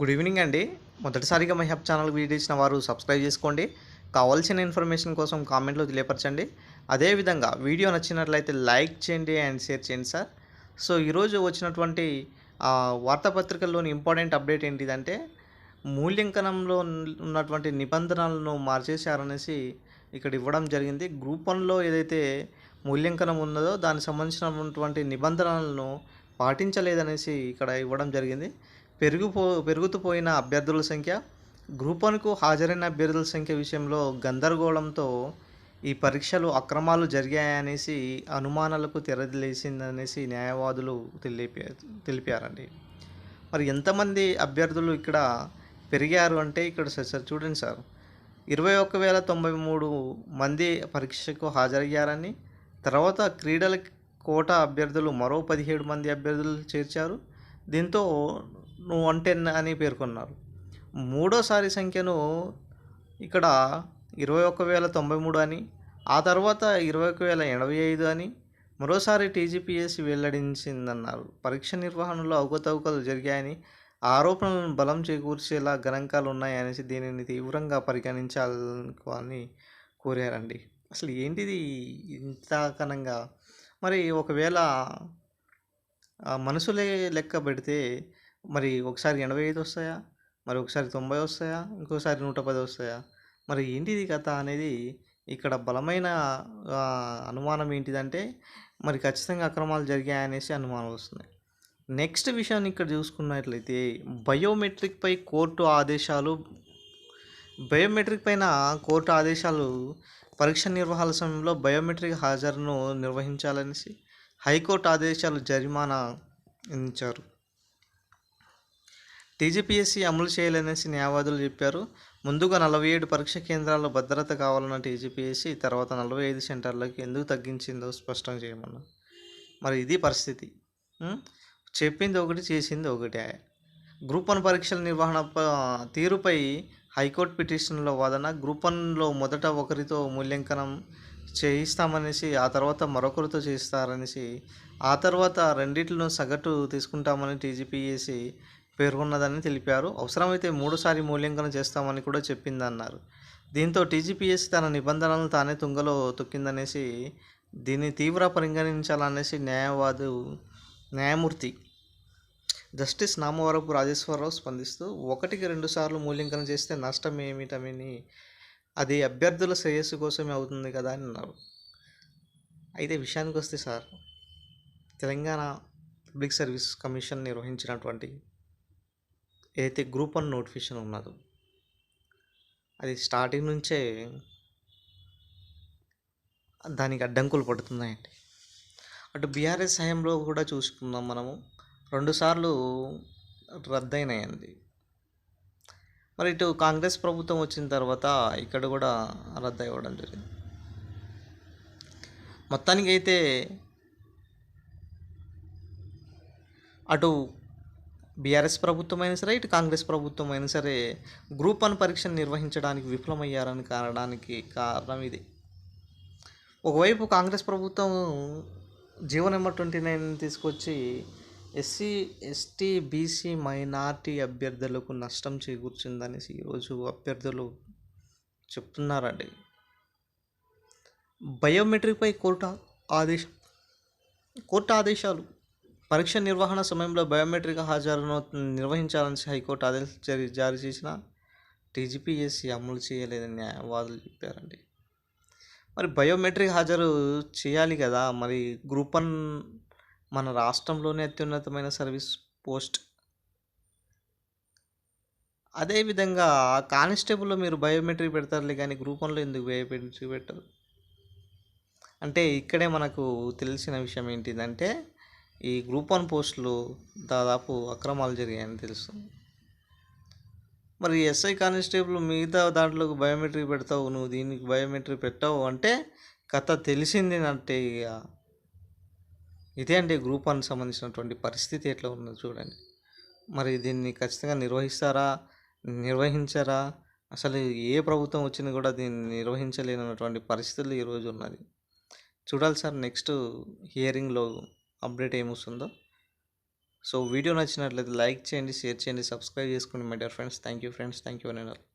Good evening అండి. మొదటిసారిగా my హెప్ channel వీడియోసిన వారు సబ్స్క్రైబ్ చేసుకోండి. కావాల్సిన ఇన్ఫర్మేషన్ కోసం కామెంట్లో తెలియపరచండి. అదేవిధంగా వీడియో నచ్చినట్లయితే లైక్ చేయండి అండ్ షేర్ చేయండి సార్. సో ఈరోజు వచ్చినటువంటి వార్తాపత్రికల్లోని ఇంపార్టెంట్ అప్డేట్ ఏంటిదంటే మూల్యాంకనంలో ఉన్నటువంటి నిబంధనలను మార్చేశారనేసి ఇక్కడ ఇవ్వడం జరిగింది. గ్రూప్ వన్లో ఏదైతే మూల్యాంకనం ఉన్నదో దానికి సంబంధించినటువంటి నిబంధనలను పాటించలేదనేసి ఇక్కడ ఇవ్వడం జరిగింది. పెరిగిపో పెరుగుతూపోయిన అభ్యర్థుల సంఖ్య గ్రూప్ వన్కు హాజరైన అభ్యర్థుల సంఖ్య విషయంలో గందరగోళంతో ఈ పరీక్షలు అక్రమాలు జరిగాయనేసి అనుమానాలకు తెరలేసిందనేసి న్యాయవాదులు తెలిపే తెలిపారండి. మరి ఎంతమంది అభ్యర్థులు ఇక్కడ పెరిగారు అంటే ఇక్కడ సార్ చూడండి సార్. ఇరవై ఒక్క వేల తొంభై మూడు మంది పరీక్షకు హాజరయ్యారని తర్వాత క్రీడల కోట అభ్యర్థులు మరో పదిహేడు మంది అభ్యర్థులు చేర్చారు. దీంతో వన్ టెన్ అని పేర్కొన్నారు. మూడోసారి సంఖ్యను ఇక్కడ ఇరవై ఒక్క వేల తొంభై మూడు అని ఆ తర్వాత ఇరవై ఒక వేల ఎనభై ఐదు అని మరోసారి టీజీపీఎస్సీ వెల్లడించిందన్నారు. పరీక్ష నిర్వహణలో అవకతవకలు జరిగాయని ఆరోపణలను బలం చేకూర్చేలా గణాంకాలు ఉన్నాయనేసి దీనిని తీవ్రంగా పరిగణించాలని కోరారండి. అసలు ఏంటిది ఇంత కనంగా మరి ఒకవేళ మనుషులే లెక్క పెడితే మరి ఒకసారి ఎనభై ఐదు వస్తాయా? మరి ఒకసారి తొంభై వస్తాయా? ఇంకోసారి నూట పది వస్తాయా? మరి ఏంటిది కథ అనేది? ఇక్కడ బలమైన అనుమానం ఏంటిదంటే మరి ఖచ్చితంగా అక్రమాలు జరిగాయనేసి అనుమానం వస్తుంది. నెక్స్ట్ విషయాన్ని ఇక్కడ చూసుకున్నట్లయితే బయోమెట్రిక్పై కోర్టు ఆదేశాలు బయోమెట్రిక్ పైన కోర్టు ఆదేశాలు పరీక్ష నిర్వహణ సమయంలో బయోమెట్రిక్ హాజరును నిర్వహించాలనేసి హైకోర్టు ఆదేశాలు జరిమానా విధించారు టీజీపీఎస్సీ అమలు చేయాలనేసి న్యాయవాదులు చెప్పారు. ముందుగా నలభై ఏడు పరీక్ష కేంద్రాల్లో భద్రత కావాలన్న టీజీపీఎస్సీ తర్వాత నలభై ఐదు సెంటర్లకి ఎందుకు తగ్గించిందో స్పష్టం చేయమన్నా మరి ఇది పరిస్థితి. చెప్పింది ఒకటి చేసింది ఒకటి. గ్రూప్ వన్ పరీక్షల నిర్వహణ తీరుపై హైకోర్టు పిటిషన్లో వాదన గ్రూప్ వన్లో మొదట ఒకరితో మూల్యాంకనం చేయిస్తామనేసి ఆ తర్వాత మరొకరితో చేస్తారనేసి ఆ తర్వాత రెండిట్లను సగటు తీసుకుంటామని టీజీపీఎస్సీ పేర్కొన్నదని తెలిపారు. అవసరమైతే మూడోసారి మూల్యాంకనం చేస్తామని కూడా చెప్పిందన్నారు. దీంతో టీజీపీఎస్సీ తన నిబంధనలను తానే తుంగలో తొక్కిందనేసి దీన్ని తీవ్ర పరిగణించాలనేసి న్యాయవాదు న్యాయమూర్తి జస్టిస్ నామవరపు రాజేశ్వరరావు స్పందిస్తూ ఒకటికి రెండు సార్లు మూల్యాంకనం చేస్తే నష్టం ఏమిటమని అది అభ్యర్థుల శ్రేయస్సు కోసమే అవుతుంది కదా అని అన్నారు. అయితే విషయానికి వస్తే sir Telangana public service commission నిర్వహించినటువంటి ఏదైతే గ్రూప్ వన్ నోటిఫికేషన్ ఉన్నదో అది స్టార్టింగ్ నుంచే దానికి అడ్డంకులు పడుతున్నాయండి. అటు బీఆర్ఎస్ హయాంలో కూడా చూసుకుందాం మనము. రెండుసార్లు రద్దయినాయండి. మరి ఇటు కాంగ్రెస్ ప్రభుత్వం వచ్చిన తర్వాత ఇక్కడ కూడా రద్దు అవ్వడం జరిగింది. మొత్తానికి అయితే అటు బీఆర్ఎస్ ప్రభుత్వం అయినా సరే ఇటు కాంగ్రెస్ ప్రభుత్వం అయినా సరే గ్రూప్ వన్ పరీక్షను నిర్వహించడానికి విఫలమయ్యారని కారణానికి కారణం ఇది. ఒకవైపు కాంగ్రెస్ ప్రభుత్వం జీవో నెంబర్ ట్వంటీ నైన్ తీసుకొచ్చి ఎస్సీ ఎస్టీ బీసీ మైనార్టీ అభ్యర్థులకు నష్టం చేకూర్చిందనేసి ఈరోజు అభ్యర్థులు చెప్తున్నారండి. బయోమెట్రిక్పై కోర్టు ఆదేశం కోర్టు ఆదేశాలు పరీక్ష నిర్వహణ సమయంలో బయోమెట్రిక్ హాజరును నిర్వహించాలని హైకోర్టు ఆదేశాలు జారీ జారీ చేసిన టీజీపీఎస్సీ అమలు చేయలేదని న్యాయవాదులు చెప్పారండి. మరి బయోమెట్రిక్ హాజరు చేయాలి కదా? మరి గ్రూప్ వన్ మన రాష్ట్రంలోనే అత్యున్నతమైన సర్వీస్ పోస్ట్. అదేవిధంగా కానిస్టేబుల్లో మీరు బయోమెట్రిక్ పెడతారులే కానీ గ్రూప్ వన్లో ఎందుకు బయోమెట్రిక్ పెట్టరు? అంటే ఇక్కడే మనకు తెలిసిన విషయం ఏంటిదంటే ఈ గ్రూప్ వన్ పోస్టులు దాదాపు అక్రమాలు జరిగాయని తెలుస్తుంది మరి ఎస్ఐ కానిస్టేబుల్ మిగతా దాంట్లోకి బయోమెట్రిక్ పెడతావు నువ్వు దీనికి బయోమెట్రిక్ పెట్టావు అంటే కథ తెలిసింది అంటే ఇక ఇదే అండి గ్రూప్ వన్కి సంబంధించినటువంటి పరిస్థితి ఎట్లా ఉందో చూడండి. మరి దీన్ని ఖచ్చితంగా నిర్వహిస్తారా నిర్వహించారా అసలు ఏ ప్రభుత్వం వచ్చినా కూడా దీన్ని నిర్వహించలేనటువంటి పరిస్థితులు ఈరోజు ఉన్నది. చూడాలి సార్ నెక్స్ట్ హియరింగ్లో అప్డేట్ ఏమొస్తుందో. సో వీడియో నచ్చినట్లయితే లైక్ చేయండి షేర్ చేయండి సబ్స్క్రైబ్ చేసుకోండి my dear friends. Thank you friends thank you అని